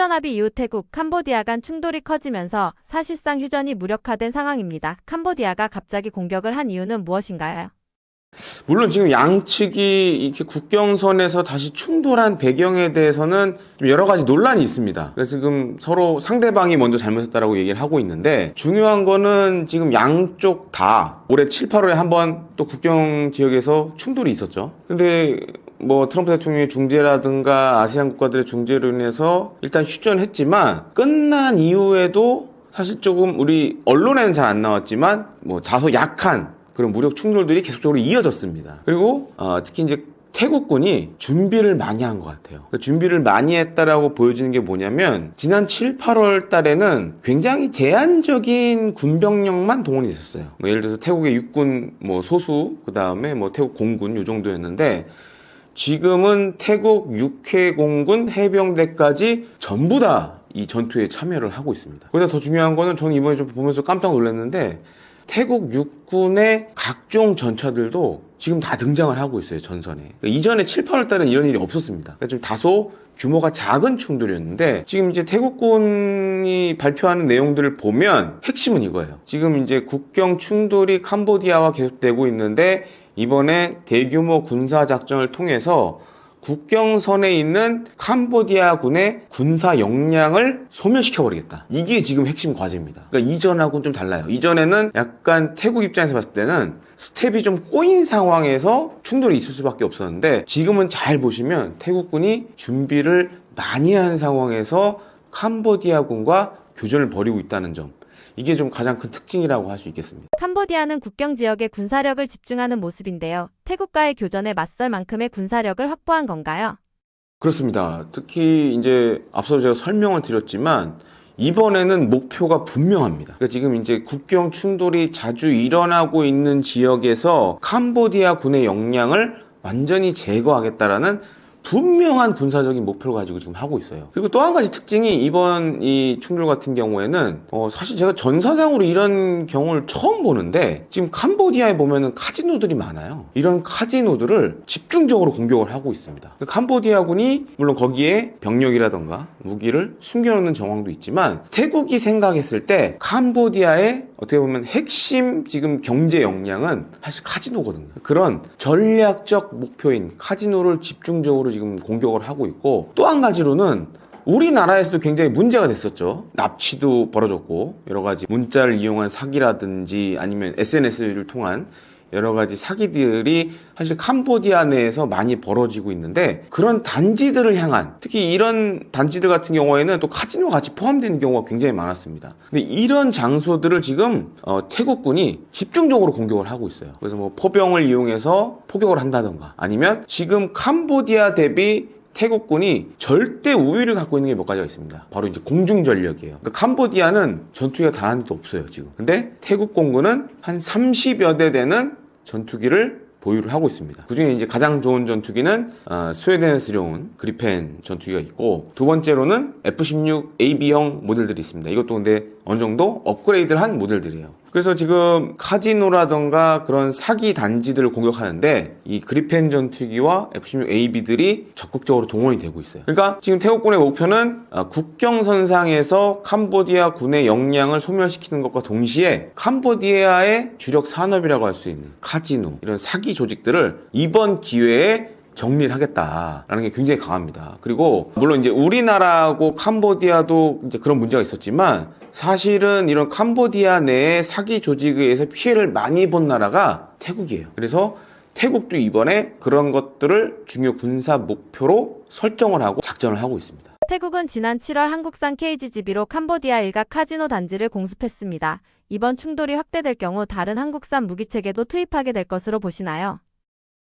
휴전합의 이후 태국, 캄보디아 간 충돌이 커지면서 사실상 휴전이 무력화된 상황입니다. 캄보디아가 갑자기 공격을 한 이유는 무엇인가요? 물론 지금 양측이 이렇게 국경선에서 다시 충돌한 배경에 대해서는 좀 여러 가지 논란이 있습니다. 그래서 지금 서로 상대방이 먼저 잘못했다라고 얘기를 하고 있는데 중요한 거는 지금 양쪽 다 올해 7, 8월에 한번 또 국경 지역에서 충돌이 있었죠. 근데 뭐 트럼프 대통령의 중재라든가 아시안 국가들의 중재로 인해서 일단 휴전했지만 끝난 이후에도 사실 조금 우리 언론에는 잘 안 나왔지만 뭐 다소 약한 그런 무력 충돌들이 계속적으로 이어졌습니다. 그리고 어, 특히 이제 태국군이 준비를 많이 한 것 같아요. 그 준비를 많이 했다라고 보여지는 게 뭐냐면 지난 7, 8월 달에는 굉장히 제한적인 군병력만 동원이 됐었어요. 뭐 예를 들어서 태국의 육군 뭐 소수 그 다음에 뭐 태국 공군 요 정도였는데 지금은 태국 육해공군 해병대까지 전부 다 이 전투에 참여를 하고 있습니다. 거기다 더 중요한 거는 저는 이번에 좀 보면서 깜짝 놀랐는데 태국 육군의 각종 전차들도 지금 다 등장을 하고 있어요, 전선에. 그러니까 이전에 7, 8월 달은 이런 일이 없었습니다. 그러니까 좀 다소 규모가 작은 충돌이었는데 지금 이제 태국군이 발표하는 내용들을 보면 핵심은 이거예요. 지금 이제 국경 충돌이 캄보디아와 계속되고 있는데 이번에 대규모 군사 작전을 통해서 국경선에 있는 캄보디아군의 군사 역량을 소멸시켜버리겠다. 이게 지금 핵심 과제입니다. 그러니까 이전하고는 좀 달라요. 이전에는 약간 태국 입장에서 봤을 때는 스텝이 좀 꼬인 상황에서 충돌이 있을 수밖에 없었는데 지금은 잘 보시면 태국군이 준비를 많이 한 상황에서 캄보디아군과 교전을 벌이고 있다는 점. 이게 좀 가장 큰 특징이라고 할 수 있겠습니다. 캄보디아는 국경 지역에 군사력을 집중하는 모습인데요. 태국과의 교전에 맞설 만큼의 군사력을 확보한 건가요? 그렇습니다. 특히 이제 앞서 제가 설명을 드렸지만 이번에는 목표가 분명합니다. 그러니까 지금 이제 국경 충돌이 자주 일어나고 있는 지역에서 캄보디아 군의 역량을 완전히 제거하겠다라는 분명한 군사적인 목표를 가지고 지금 하고 있어요. 그리고 또 한 가지 특징이 이번 이 충돌 같은 경우에는 어, 사실 제가 전사상으로 이런 경우를 처음 보는데 지금 캄보디아에 보면은 카지노들이 많아요. 이런 카지노들을 집중적으로 공격을 하고 있습니다. 그 캄보디아군이 물론 거기에 병력이라던가 무기를 숨겨놓는 정황도 있지만 태국이 생각했을 때 캄보디아의 어떻게 보면 핵심 지금 경제 역량은 사실 카지노거든요. 그런 전략적 목표인 카지노를 집중적으로 지금 공격을 하고 있고 또 한 가지로는 우리나라에서도 굉장히 문제가 됐었죠. 납치도 벌어졌고 여러 가지 문자를 이용한 사기라든지 아니면 SNS를 통한 여러 가지 사기들이 사실 캄보디아 내에서 많이 벌어지고 있는데 그런 단지들을 향한 특히 이런 단지들 같은 경우에는 또 카지노 같이 포함되는 경우가 굉장히 많았습니다. 근데 이런 장소들을 지금 어, 태국군이 집중적으로 공격을 하고 있어요. 그래서 뭐 포병을 이용해서 포격을 한다던가 아니면 지금 캄보디아 대비 태국군이 절대 우위를 갖고 있는 게 몇 가지가 있습니다. 바로 이제 공중 전력이에요. 그러니까 캄보디아는 전투기가 단 한 대도 없어요, 지금. 근데 태국 공군은 한 30여 대 되는 전투기를 보유를 하고 있습니다. 그 중에 이제 가장 좋은 전투기는 어, 스웨덴에서 들여온 그리펜 전투기가 있고 두 번째로는 F-16 AB형 모델들이 있습니다. 이것도 근데 어느 정도 업그레이드를 한 모델들이에요. 그래서 지금 카지노라던가 그런 사기 단지들을 공격하는데 이 그리펜 전투기와 F-16 AB들이 적극적으로 동원이 되고 있어요. 그러니까 지금 태국군의 목표는 어, 국경선상에서 캄보디아 군의 역량을 소멸시키는 것과 동시에 캄보디아의 주력 산업이라고 할 수 있는 카지노 이런 사기 조직들을 이번 기회에 정리를 하겠다라는 게 굉장히 강합니다. 그리고 물론 이제 우리나라하고 캄보디아도 이제 그런 문제가 있었지만 사실은 이런 캄보디아 내의 사기 조직에 의해서 피해를 많이 본 나라가 태국이에요. 그래서 태국도 이번에 그런 것들을 중요 군사 목표로 설정을 하고 작전을 하고 있습니다. 태국은 지난 7월 한국산 KGGB로 캄보디아 일각 카지노 단지를 공습했습니다. 이번 충돌이 확대될 경우 다른 한국산 무기체계도 투입하게 될 것으로 보시나요?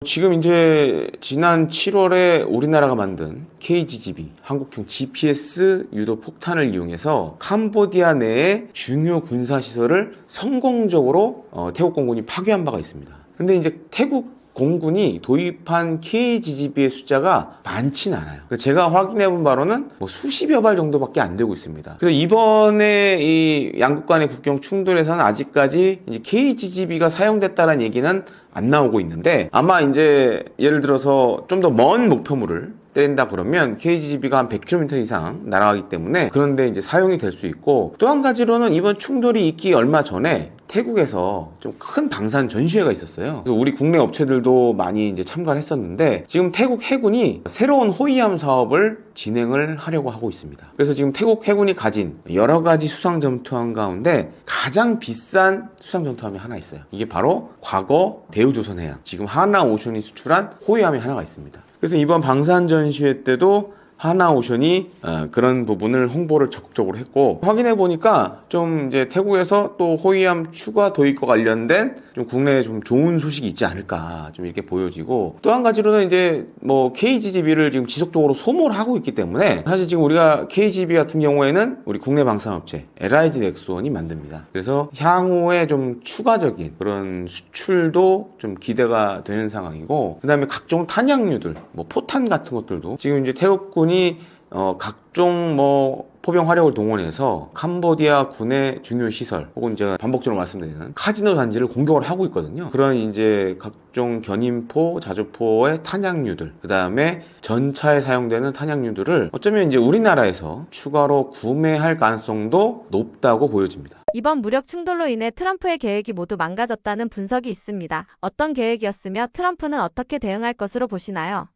지금 이제 지난 7월에 우리나라가 만든 KGGB 한국형 GPS 유도 폭탄을 이용해서 캄보디아 내의 중요 군사 시설을 성공적으로 어, 태국 공군이 파괴한 바가 있습니다. 근데 이제 태국 공군이 도입한 KGGB의 숫자가 많진 않아요. 그래서 제가 확인해 본 바로는 뭐 수십여 발 정도밖에 안 되고 있습니다. 그래서 이번에 이 양국 간의 국경 충돌에서는 아직까지 KGGB가 사용됐다는 얘기는 안 나오고 있는데 아마 이제 예를 들어서 좀 더 먼 목표물을 때린다 그러면 KGB가 한 100km 이상 날아가기 때문에 그런데 이제 사용이 될 수 있고 또 한 가지로는 이번 충돌이 있기 얼마 전에 태국에서 좀 큰 방산 전시회가 있었어요. 그래서 우리 국내 업체들도 많이 이제 참가를 했었는데 지금 태국 해군이 새로운 호위함 사업을 진행을 하려고 하고 있습니다. 그래서 지금 태국 해군이 가진 여러 가지 수상 점투함 가운데 가장 비싼 수상 점투함이 하나 있어요. 이게 바로 과거 대우조선해양 지금 하나 오션이 수출한 호위함이 하나가 있습니다. 그래서 이번 방산 전시회 때도 하나오션이 어, 그런 부분을 홍보를 적극적으로 했고 확인해 보니까 좀 이제 태국에서 또 호위함 추가 도입과 관련된 좀 국내에 좀 좋은 소식이 있지 않을까 좀 이렇게 보여지고 또 한 가지로는 이제 뭐 KGGB를 지금 지속적으로 소모를 하고 있기 때문에 사실 지금 우리가 KGB 같은 경우에는 우리 국내 방산업체 LIG 넥스원이 만듭니다. 그래서 향후에 좀 추가적인 그런 수출도 좀 기대가 되는 상황이고 그다음에 각종 탄약류들 뭐 포탄 같은 것들도 지금 이제 태국군 이 어 각종 뭐 포병 화력을 동원해서 캄보디아 군의 중요 시설 혹은 제가 반복적으로 말씀드리는 카지노 단지를 공격을 하고 있거든요. 그런 이제 각종 견인포, 자주포의 탄약류들, 그 다음에 전차에 사용되는 탄약류들을 어쩌면 이제 우리나라에서 추가로 구매할 가능성도 높다고 보여집니다. 이번 무력 충돌로 인해 트럼프의 계획이 모두 망가졌다는 분석이 있습니다. 어떤 계획이었으며 트럼프는 어떻게 대응할 것으로 보시나요?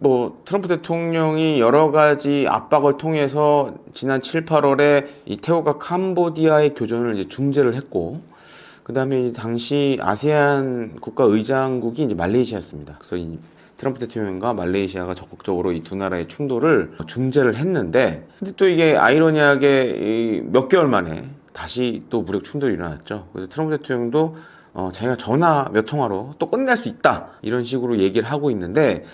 뭐 트럼프 대통령이 여러 가지 압박을 통해서 지난 7, 8월에 이 태국과 캄보디아의 교전을 이제 중재를 했고 그다음에 당시 아세안 국가 의장국이 이제 말레이시아였습니다. 그래서 이 트럼프 대통령과 말레이시아가 적극적으로 이 두 나라의 충돌을 중재를 했는데 근데 또 이게 아이러니하게 이몇 개월 만에 다시 또 무력 충돌이 일어났죠. 그래서 트럼프 대통령도 어, 자기가 전화 몇 통화로 또 끝낼 수 있다. 이런 식으로 얘기를 하고 있는데,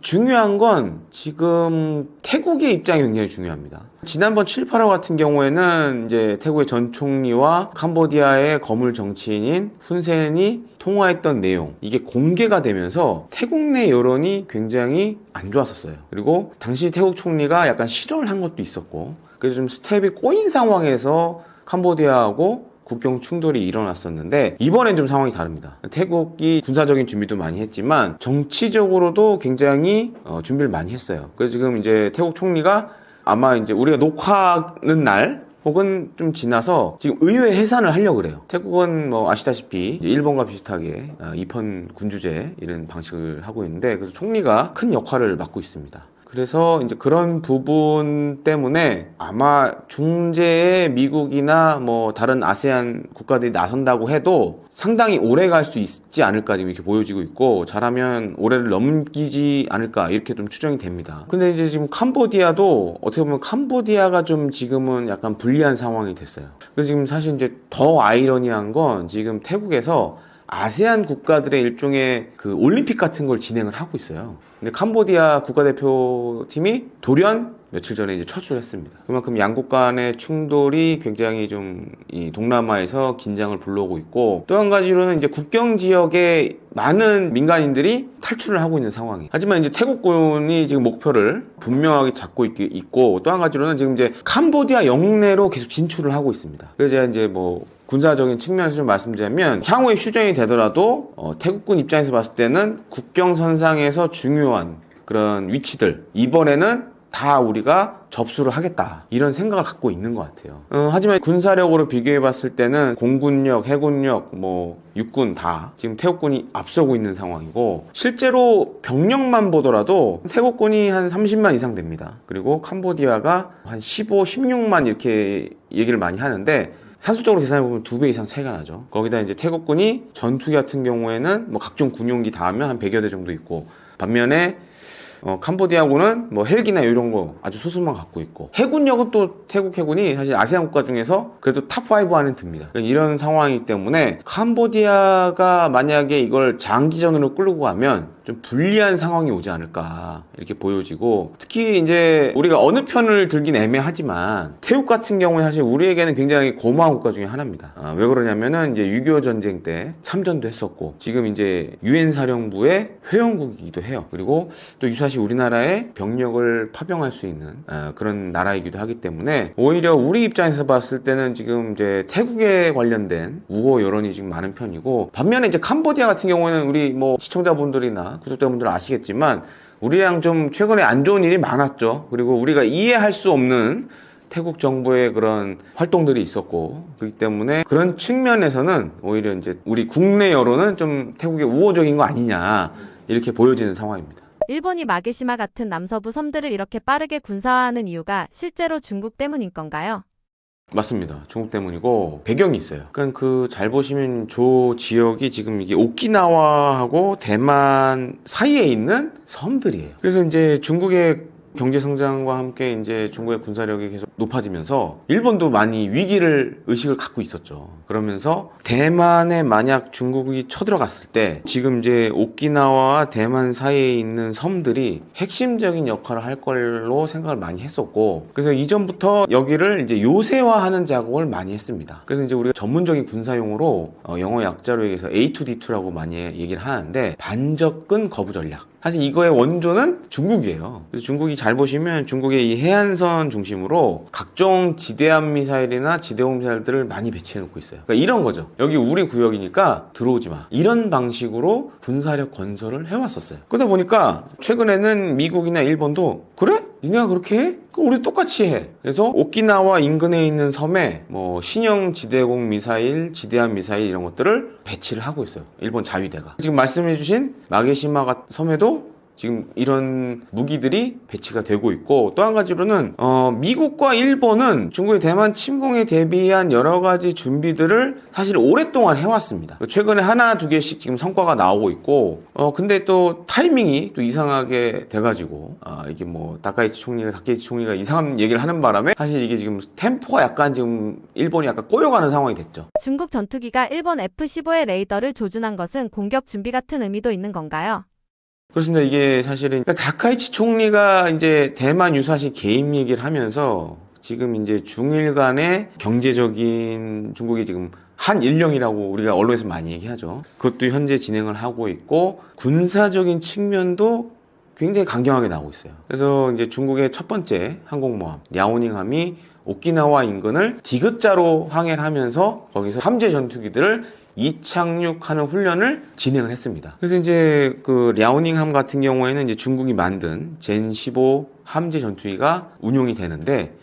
중요한 건 지금 태국의 입장이 굉장히 중요합니다. 지난번 7, 8월 같은 경우에는 이제 태국의 전 총리와 캄보디아의 거물 정치인인 훈센이 통화했던 내용, 이게 공개가 되면서 태국 내 여론이 굉장히 안 좋았었어요. 그리고 당시 태국 총리가 약간 실언을 한 것도 있었고, 그래서 좀 스텝이 꼬인 상황에서 캄보디아하고 국경 충돌이 일어났었는데 이번엔 좀 상황이 다릅니다. 태국이 군사적인 준비도 많이 했지만 정치적으로도 굉장히 어, 준비를 많이 했어요. 그래서 지금 이제 태국 총리가 아마 이제 우리가 녹화하는 날 혹은 좀 지나서 지금 의회 해산을 하려고 그래요. 태국은 뭐 아시다시피 일본과 비슷하게 어, 입헌 군주제 이런 방식을 하고 있는데 그래서 총리가 큰 역할을 맡고 있습니다. 그래서 이제 그런 부분 때문에 아마 중재에 미국이나 뭐 다른 아세안 국가들이 나선다고 해도 상당히 오래 갈 수 있지 않을까 지금 이렇게 보여지고 있고 잘하면 올해를 넘기지 않을까 이렇게 좀 추정이 됩니다. 근데 이제 지금 캄보디아도 어떻게 보면 캄보디아가 좀 지금은 약간 불리한 상황이 됐어요. 그래서 지금 사실 이제 더 아이러니한 건 지금 태국에서 아세안 국가들의 일종의 그 올림픽 같은 걸 진행을 하고 있어요. 근데 캄보디아 국가대표팀이 돌연 며칠 전에 이제 철수를 했습니다. 그만큼 양국 간의 충돌이 굉장히 좀 이 동남아에서 긴장을 불러오고 있고 또 한 가지로는 이제 국경 지역에 많은 민간인들이 탈출을 하고 있는 상황이. 하지만 이제 태국군이 지금 목표를 분명하게 잡고 있, 있고 또 한 가지로는 지금 이제 캄보디아 영내로 계속 진출을 하고 있습니다. 그래서 이제 뭐 군사적인 측면에서 좀 말씀드리면 향후에 휴전이 되더라도 어, 태국군 입장에서 봤을 때는 국경 선상에서 중요한 그런 위치들 이번에는 다 우리가 접수를 하겠다 이런 생각을 갖고 있는 것 같아요. 어, 하지만 군사력으로 비교해 봤을 때는 공군력, 해군력, 뭐 육군 다 지금 태국군이 앞서고 있는 상황이고 실제로 병력만 보더라도 태국군이 한 30만 이상 됩니다. 그리고 캄보디아가 한 15, 16만 이렇게 얘기를 많이 하는데 산술적으로 계산해 보면 두 배 이상 차이가 나죠. 거기다 이제 태국군이 전투기 같은 경우에는 뭐 각종 군용기 다 하면 한 100여 대 정도 있고 반면에 어, 캄보디아군은 뭐 헬기나 이런 거 아주 소수만 갖고 있고 해군력은 또 태국 해군이 사실 아세안 국가 중에서 그래도 탑5 안에 듭니다. 그러니까 이런 상황이기 때문에 캄보디아가 만약에 이걸 장기전으로 끌고 가면 좀 불리한 상황이 오지 않을까 이렇게 보여지고 특히 이제 우리가 어느 편을 들긴 애매하지만 태국 같은 경우에 사실 우리에게는 굉장히 고마운 국가 중에 하나입니다. 아, 왜 그러냐면은 이제 6.25 전쟁 때 참전도 했었고 지금 이제 유엔 사령부의 회원국이기도 해요. 그리고 또 유사시 우리나라의 병력을 파병할 수 있는 아, 그런 나라이기도 하기 때문에 오히려 우리 입장에서 봤을 때는 지금 이제 태국에 관련된 우호 여론이 지금 많은 편이고 반면에 이제 캄보디아 같은 경우에는 우리 뭐 시청자분들이나 구독자분들 아시겠지만 우리랑 좀 최근에 안 좋은 일이 많았죠. 그리고 우리가 이해할 수 없는 태국 정부의 그런 활동들이 있었고 그렇기 때문에 그런 측면에서는 오히려 이제 우리 국내 여론은 좀 태국의 우호적인 거 아니냐 이렇게 보여지는 상황입니다. 일본이 마게시마 같은 남서부 섬들을 이렇게 빠르게 군사화하는 이유가 실제로 중국 때문인 건가요? 맞습니다. 중국 때문이고 배경이 있어요. 그러니까 그 잘 보시면 조 지역이 지금 이게 오키나와하고 대만 사이에 있는 섬들이에요. 그래서 이제 중국의 경제 성장과 함께 이제 중국의 군사력이 계속 높아지면서 일본도 많이 위기를 의식을 갖고 있었죠. 그러면서 대만에 만약 중국이 쳐들어갔을 때 지금 이제 오키나와와 대만 사이에 있는 섬들이 핵심적인 역할을 할 걸로 생각을 많이 했었고 그래서 이전부터 여기를 이제 요새화하는 작업을 많이 했습니다. 그래서 이제 우리가 전문적인 군사용어로 어, 영어 약자로 얘기해서 A2D2라고 많이 얘기를 하는데 반접근 거부 전략. 사실 이거의 원조는 중국이에요. 그래서 중국이 잘 보시면 중국의 이 해안선 중심으로 각종 지대함 미사일이나 지대공 미사일들을 많이 배치해 놓고 있어요. 그러니까 이런 거죠. 여기 우리 구역이니까 들어오지 마. 이런 방식으로 군사력 건설을 해왔었어요. 그러다 보니까 최근에는 미국이나 일본도 그래? 니네가 그렇게 해? 그럼 우리 똑같이 해. 그래서 오키나와 인근에 있는 섬에 뭐 신형 지대공 미사일, 지대함 미사일 이런 것들을 배치를 하고 있어요. 일본 자위대가. 지금 말씀해주신 마게시마 같- 섬에도 지금 이런 무기들이 배치가 되고 있고 또 한 가지로는 어, 미국과 일본은 중국의 대만 침공에 대비한 여러 가지 준비들을 사실 오랫동안 해왔습니다. 최근에 하나 두 개씩 지금 성과가 나오고 있고 어 근데 또 타이밍이 또 이상하게 돼가지고 아 이게 뭐 다카이치 총리가 다케이치 총리가 이상한 얘기를 하는 바람에 사실 이게 지금 템포가 약간 지금 일본이 약간 꼬여가는 상황이 됐죠. 중국 전투기가 일본 F-15의 레이더를 조준한 것은 공격 준비 같은 의미도 있는 건가요? 그렇습니다. 이게 사실은 그러니까 다카이치 총리가 이제 대만 유사시 개입 얘기를 하면서 지금 이제 중일 간의 경제적인 중국이 지금 한일령이라고 우리가 언론에서 많이 얘기하죠. 그것도 현재 진행을 하고 있고 군사적인 측면도 굉장히 강경하게 나오고 있어요. 그래서 이제 중국의 첫 번째 항공모함 랴오닝함이 오키나와 인근을 디귿자로 항해를 하면서 거기서 함재 전투기들을 이착륙하는 훈련을 진행을 했습니다. 그래서 이제 그 랴오닝함 같은 경우에는 이제 중국이 만든 젠15 함재 전투기가 운용이 되는데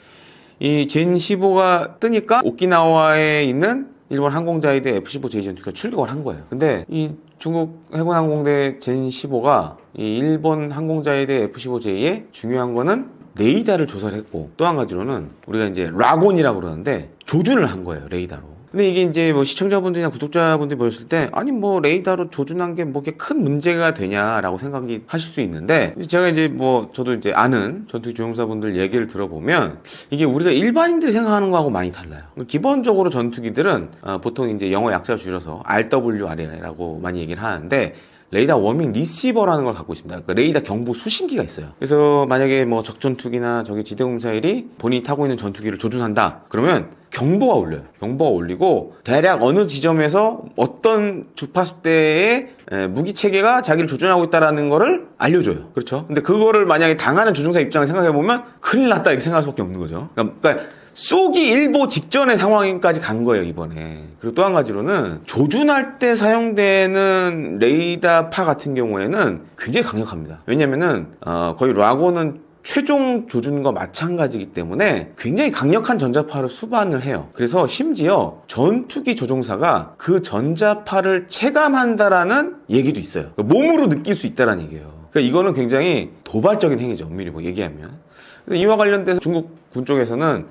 이 젠 15가 뜨니까 오키나와에 있는 일본 항공자위대 F-15J 전투기가 출격을 한 거예요. 근데 이 중국 해군 항공대 젠 15가 이 일본 항공자위대 F-15J의 중요한 거는 레이더를 조사를 했고 또 한 가지로는 우리가 이제 라곤이라고 그러는데 조준을 한 거예요 레이더로. 근데 이게 이제 뭐 시청자분들이나 구독자분들이 보셨을 때 아니 뭐 레이더로 조준한 게 뭐 이렇게 큰 문제가 되냐라고 생각이 하실 수 있는데 제가 이제 뭐 저도 이제 아는 전투기 조종사분들 얘기를 들어보면 이게 우리가 일반인들이 생각하는 거하고 많이 달라요. 기본적으로 전투기들은 어, 보통 이제 영어 약자 줄여서 RWR이라고 많이 얘기를 하는데 레이더 워밍 리시버라는 걸 갖고 있습니다. 그러니까 레이더 경보 수신기가 있어요. 그래서 만약에 뭐 적전투기나 저기 지대공 미사일이 본인이 타고 있는 전투기를 조준한다. 그러면 경보가 울려요. 경보가 울리고 대략 어느 지점에서 어떤 주파수대의 에, 무기 체계가 자기를 조준하고 있다라는 거를 알려줘요. 그렇죠? 근데 그거를 만약에 당하는 조종사 입장을 생각해 보면 큰일 났다 이렇게 생각할 수밖에 없는 거죠. 그러니까 쏘기 일보 직전의 상황까지 간 거예요 이번에. 그리고 또 한 가지로는 조준할 때 사용되는 레이더파 같은 경우에는 굉장히 강력합니다. 왜냐면은 어, 거의 라고는 최종 조준과 마찬가지이기 때문에 굉장히 강력한 전자파를 수반을 해요. 그래서 심지어 전투기 조종사가 그 전자파를 체감한다라는 얘기도 있어요. 그러니까 몸으로 느낄 수 있다라는 얘기예요. 그러니까 이거는 굉장히 도발적인 행위죠. 엄밀히 뭐 얘기하면. 이와 관련돼서 중국 군 쪽에서는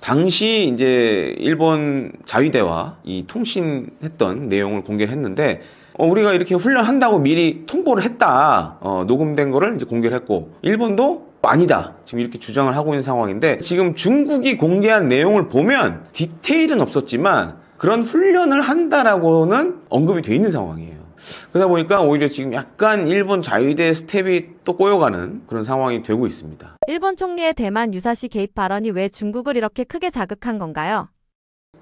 당시 이제 일본 자위대와 이 통신했던 내용을 공개를 했는데 어, 우리가 이렇게 훈련한다고 미리 통보를 했다. 어, 녹음된 거를 이제 공개를 했고 일본도 아니다. 지금 이렇게 주장을 하고 있는 상황인데 지금 중국이 공개한 내용을 보면 디테일은 없었지만 그런 훈련을 한다라고는 언급이 돼 있는 상황이에요. 그러다 보니까 오히려 지금 약간 일본 자위대 스텝이 또 꼬여가는 그런 상황이 되고 있습니다. 일본 총리의 대만 유사시 개입 발언이 왜 중국을 이렇게 크게 자극한 건가요?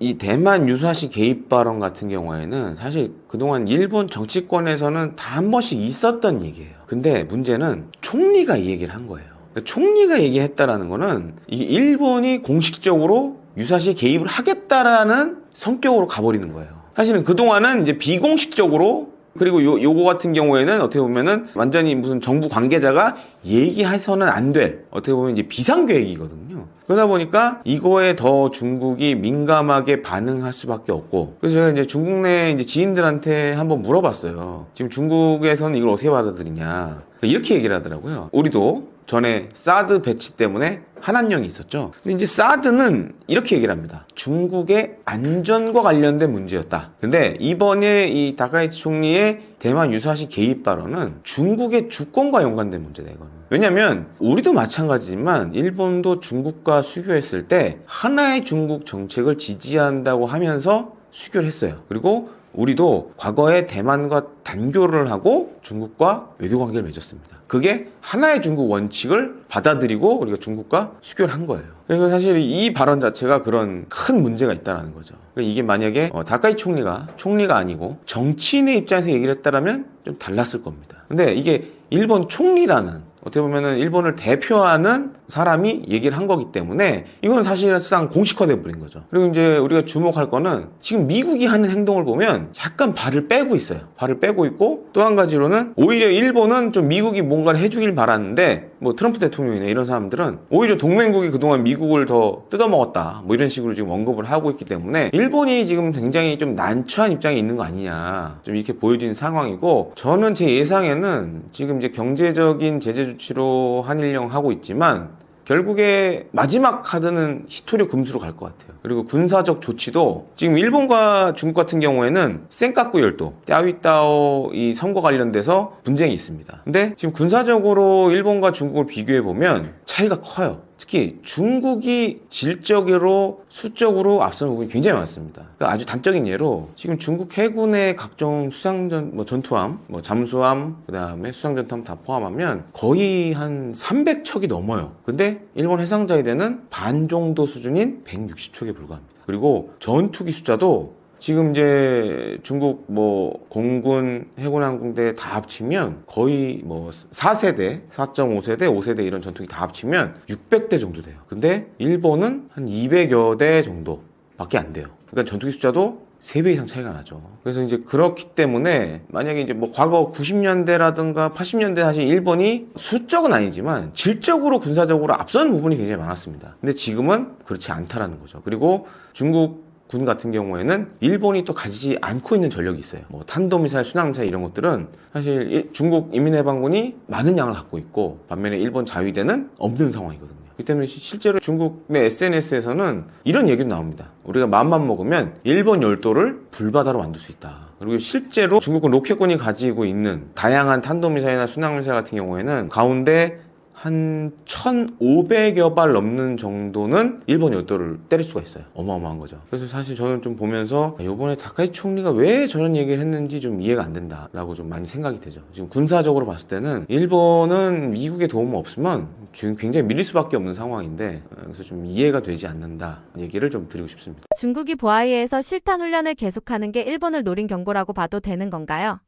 이 대만 유사시 개입 발언 같은 경우에는 사실 그동안 일본 정치권에서는 다 한 번씩 있었던 얘기예요. 근데 문제는 총리가 이 얘기를 한 거예요. 그러니까 총리가 얘기했다라는 거는 이 일본이 공식적으로 유사시 개입을 하겠다라는 성격으로 가버리는 거예요. 사실은 그동안은 이제 비공식적으로 그리고 요, 요거 같은 경우에는 어떻게 보면은 완전히 무슨 정부 관계자가 얘기해서는 안 될 어떻게 보면 이제 비상계획이거든요. 그러다 보니까 이거에 더 중국이 민감하게 반응할 수밖에 없고 그래서 제가 이제 중국 내 이제 지인들한테 한번 물어봤어요. 지금 중국에서는 이걸 어떻게 받아들이냐 이렇게 얘기를 하더라고요. 우리도 전에 사드 배치 때문에 한한령이 있었죠. 근데 이제 사드는 이렇게 얘기를 합니다. 중국의 안전과 관련된 문제였다. 근데 이번에 이 다카이치 총리의 대만 유사시 개입 발언은 중국의 주권과 연관된 문제다 이거는. 왜냐면 우리도 마찬가지지만 일본도 중국과 수교했을 때 하나의 중국 정책을 지지한다고 하면서 수교를 했어요. 그리고 우리도 과거에 대만과 단교를 하고 중국과 외교 관계를 맺었습니다. 그게 하나의 중국 원칙을 받아들이고 우리가 중국과 수교를 한 거예요. 그래서 사실 이 발언 자체가 그런 큰 문제가 있다라는 거죠. 그러니까 이게 만약에 어, 다카이 총리가 총리가 아니고 정치인의 입장에서 얘기를 했다라면 좀 달랐을 겁니다. 근데 이게 일본 총리라는 어떻게 보면은 일본을 대표하는 사람이 얘기를 한 거기 때문에 이건 사실상 공식화돼 버린 거죠. 그리고 이제 우리가 주목할 거는 지금 미국이 하는 행동을 보면 약간 발을 빼고 있어요. 발을 빼고 있고 또 한 가지로는 오히려 일본은 좀 미국이 뭔가를 해주길 바랐는데 뭐 트럼프 대통령이나 이런 사람들은 오히려 동맹국이 그동안 미국을 더 뜯어먹었다 뭐 이런 식으로 지금 언급을 하고 있기 때문에 일본이 지금 굉장히 좀 난처한 입장에 있는 거 아니냐 좀 이렇게 보여지는 상황이고 저는 제 예상에는 지금 이제 경제적인 제재 조치로 한일령 하고 있지만 결국에 마지막 카드는 히토류 금수로 갈 것 같아요. 그리고 군사적 조치도 지금 일본과 중국 같은 경우에는 센카쿠 열도, 따위따오 이 선거 관련돼서 분쟁이 있습니다. 근데 지금 군사적으로 일본과 중국을 비교해 보면 차이가 커요. 특히 중국이 질적으로 수적으로 앞서는 부분이 굉장히 많습니다. 그러니까 아주 단적인 예로 지금 중국 해군의 각종 수상전 뭐 전투함, 뭐 잠수함, 그다음에 수상전투함 다 포함하면 거의 한 300척이 넘어요. 근데 일본 해상자위대는 반 정도 수준인 160척에 불과합니다. 그리고 전투기 숫자도 지금 이제 중국 뭐 공군, 해군 항공대 다 합치면 거의 뭐 4세대, 4.5세대, 5세대 이런 전투기 다 합치면 600대 정도 돼요. 근데 일본은 한 200여 대 정도밖에 안 돼요. 그러니까 전투기 숫자도 3배 이상 차이가 나죠. 그래서 이제 그렇기 때문에 만약에 이제 뭐 과거 90년대라든가 80년대 사실 일본이 수적은 아니지만 질적으로 군사적으로 앞서는 부분이 굉장히 많았습니다. 근데 지금은 그렇지 않다라는 거죠. 그리고 중국 군 같은 경우에는 일본이 또 가지지 않고 있는 전력이 있어요. 뭐 탄도미사일, 순항미사일 이런 것들은 사실 일- 중국 인민해방군이 많은 양을 갖고 있고 반면에 일본 자위대는 없는 상황이거든요. 그렇기 때문에 시- 실제로 중국 내 SNS에서는 이런 얘기도 나옵니다. 우리가 마음만 먹으면 일본 열도를 불바다로 만들 수 있다. 그리고 실제로 중국군 로켓군이 가지고 있는 다양한 탄도미사일이나 순항미사일 같은 경우에는 가운데 한 1,500여 발 넘는 정도는 일본 열도를 때릴 수가 있어요. 어마어마한 거죠. 그래서 사실 저는 좀 보면서 아, 이번에 다카이 총리가 왜 저런 얘기를 했는지 좀 이해가 안 된다라고 좀 많이 생각이 되죠. 지금 군사적으로 봤을 때는 일본은 미국의 도움 없으면 지금 굉장히 밀릴 수밖에 없는 상황인데 어, 그래서 좀 이해가 되지 않는다 얘기를 좀 드리고 싶습니다. 중국이 보아이에서 실탄 훈련을 계속하는 게 일본을 노린 경고라고 봐도 되는 건가요?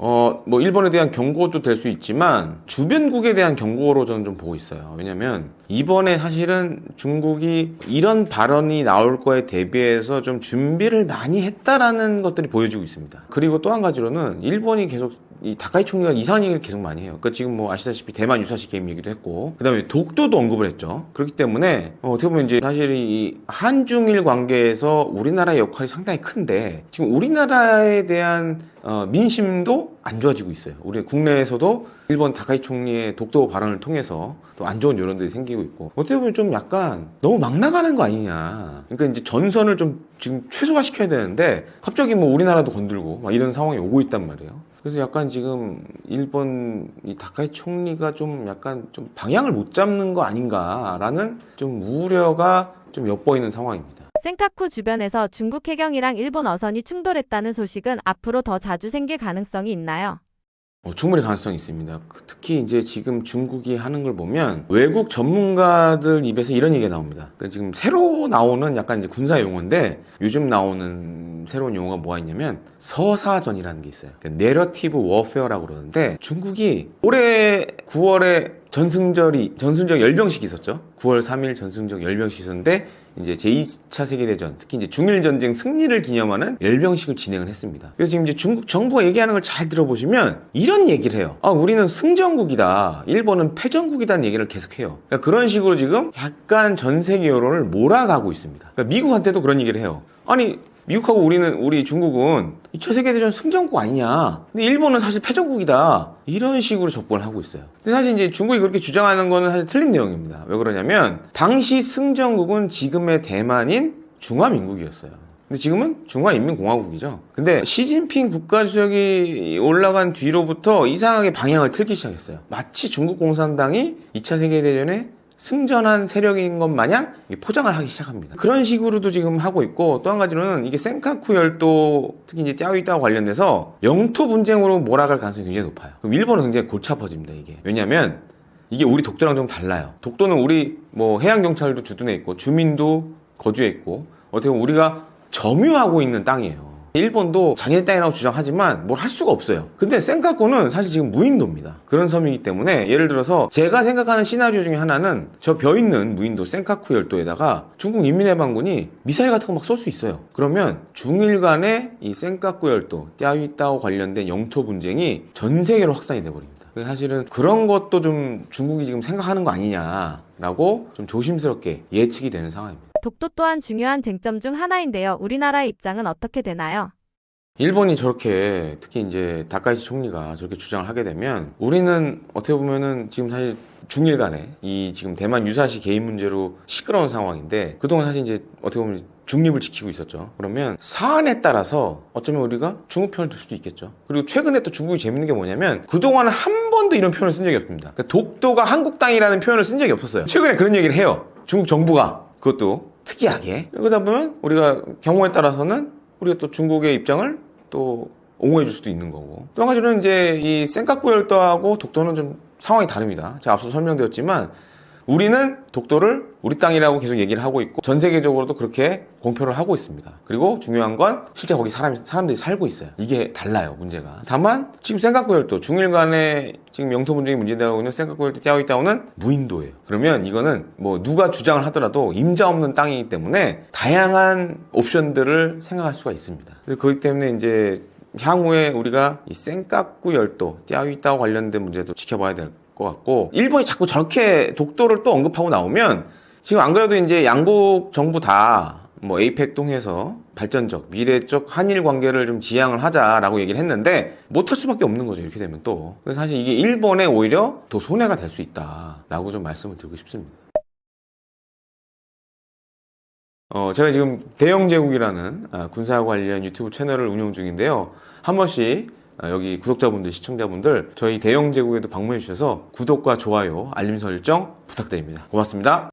어, 뭐, 일본에 대한 경고도 될 수 있지만, 주변국에 대한 경고로 저는 좀 보고 있어요. 왜냐면, 이번에 사실은 중국이 이런 발언이 나올 거에 대비해서 좀 준비를 많이 했다라는 것들이 보여지고 있습니다. 그리고 또 한 가지로는, 일본이 계속 이 다카이 총리가 이상한 얘기를 계속 많이 해요. 그러니까 지금 뭐 아시다시피 대만 유사시 게임 얘기도 했고, 그 다음에 독도도 언급을 했죠. 그렇기 때문에, 어, 떻게 보면 이제 사실 이 한중일 관계에서 우리나라의 역할이 상당히 큰데, 지금 우리나라에 대한 어, 민심도 안 좋아지고 있어요. 우리 국내에서도 일본 다카이 총리의 독도 발언을 통해서 또 안 좋은 여론들이 생기고 있고 어떻게 보면 좀 약간 너무 막 나가는 거 아니냐. 그러니까 이제 전선을 좀 지금 최소화 시켜야 되는데 갑자기 뭐 우리나라도 건들고 막 이런 상황이 오고 있단 말이에요. 그래서 약간 지금 일본 이 다카이 총리가 좀 약간 좀 방향을 못 잡는 거 아닌가라는 좀 우려가 좀 엿보이는 상황입니다. 센카쿠 주변에서 중국 해경이랑 일본 어선이 충돌했다는 소식은 앞으로 더 자주 생길 가능성이 있나요? 어, 충분히 가능성이 있습니다. 그- 특히 이제 지금 중국이 하는 걸 보면 외국 전문가들 입에서 이런 얘기가 나옵니다. 그러니까 지금 새로 나오는 약간 이제 군사 용어인데 요즘 나오는 새로운 용어가 뭐가 있냐면 서사전이라는 게 있어요. 그러니까 내러티브 워페어라고 그러는데 중국이 올해 9월에 전승절이 전승절 열병식이 있었죠. 9월 3일 전승절 열병식이 있었는데 이제 제2차 세계대전 특히 이제 중일 전쟁 승리를 기념하는 열병식을 진행을 했습니다. 그래서 지금 이제 중국 정부가 얘기하는 걸 잘 들어보시면 이런 얘기를 해요. 아 우리는 승전국이다. 일본은 패전국이다는 얘기를 계속해요. 그러니까 그런 식으로 지금 약간 전 세계 여론을 몰아가고 있습니다. 그러니까 미국한테도 그런 얘기를 해요. 아니 미국하고 우리는 우리 중국은 2차 세계대전 승전국 아니냐. 근데 일본은 사실 패전국이다. 이런 식으로 접근을 하고 있어요. 근데 사실 이제 중국이 그렇게 주장하는 거는 사실 틀린 내용입니다. 왜 그러냐면 당시 승전국은 지금의 대만인 중화민국이었어요. 근데 지금은 중화인민공화국이죠. 근데 시진핑 국가주석이 올라간 뒤로부터 이상하게 방향을 틀기 시작했어요. 마치 중국 공산당이 2차 세계대전에 승전한 세력인 것 마냥 포장을 하기 시작합니다. 그런 식으로도 지금 하고 있고 또 한 가지로는 이게 센카쿠 열도 특히 이제 짜오이따와 관련돼서 영토 분쟁으로 몰아갈 가능성이 굉장히 높아요. 그럼 일본은 굉장히 골치 아파집니다 이게. 왜냐하면 이게 우리 독도랑 좀 달라요. 독도는 우리 뭐 해양 경찰도 주둔해 있고 주민도 거주해 있고 어떻게 보면 우리가 점유하고 있는 땅이에요. 일본도 자기네 땅이라고 주장하지만 뭘 할 수가 없어요. 근데 센카쿠는 사실 지금 무인도입니다. 그런 섬이기 때문에 예를 들어서 제가 생각하는 시나리오 중에 하나는 저 벼 있는 무인도 센카쿠 열도에다가 중국 인민해방군이 미사일 같은 거 막 쏠 수 있어요. 그러면 중일 간의 이 센카쿠 열도, 띠아위따오 관련된 영토 분쟁이 전 세계로 확산이 돼버립니다. 사실은 그런 것도 좀 중국이 지금 생각하는 거 아니냐라고 좀 조심스럽게 예측이 되는 상황입니다. 독도 또한 중요한 쟁점 중 하나인데요. 우리나라의 입장은 어떻게 되나요? 일본이 저렇게 특히 이제 다카이시 총리가 저렇게 주장을 하게 되면 우리는 어떻게 보면은 지금 사실 중일 간에 이 지금 대만 유사시 개인 문제로 시끄러운 상황인데 그동안 사실 이제 어떻게 보면 중립을 지키고 있었죠. 그러면 사안에 따라서 어쩌면 우리가 중국 편을 들 수도 있겠죠. 그리고 최근에 또 중국이 재밌는 게 뭐냐면 그동안은 한 번도 이런 표현을 쓴 적이 없습니다. 그러니까 독도가 한국 땅이라는 표현을 쓴 적이 없었어요. 최근에 그런 얘기를 해요. 중국 정부가 그것도 특이하게. 그러다 보면 우리가 경우에 따라서는 우리가 또 중국의 입장을 또 옹호해 줄 수도 있는 거고. 또 한 가지는 이제 이 센카쿠 열도하고 독도는 좀 상황이 다릅니다. 제가 앞서 설명드렸지만 우리는 독도를 우리 땅이라고 계속 얘기를 하고 있고 전 세계적으로도 그렇게 공표를 하고 있습니다. 그리고 중요한 건 실제 거기 사람 사람들이 살고 있어요. 이게 달라요 문제가. 다만 지금 센카쿠 열도 중일 간에 지금 영토 분쟁이 문제되고 있는 센카쿠 열도 띠아오이따오는 무인도예요. 그러면 이거는 뭐 누가 주장을 하더라도 임자 없는 땅이기 때문에 다양한 옵션들을 생각할 수가 있습니다. 그래서 그렇기 때문에 이제 향후에 우리가 이 센카쿠 열도 띠아오이따오 관련된 문제도 지켜봐야 될 것 같고 일본이 자꾸 저렇게 독도를 또 언급하고 나오면 지금 안 그래도 이제 양국 정부 다 뭐 에이펙 통해서 발전적 미래적 한일 관계를 좀 지향을 하자라고 얘기를 했는데 못할 수밖에 없는 거죠 이렇게 되면 또 그래서 사실 이게 일본에 오히려 더 손해가 될 수 있다라고 좀 말씀을 드리고 싶습니다. 어, 제가 지금 대영제국이라는 아, 군사 관련 유튜브 채널을 운영 중인데요. 한 번씩 아, 여기 구독자분들, 시청자분들 저희 대영제국에도 방문해 주셔서 구독과 좋아요, 알림 설정 부탁드립니다. 고맙습니다.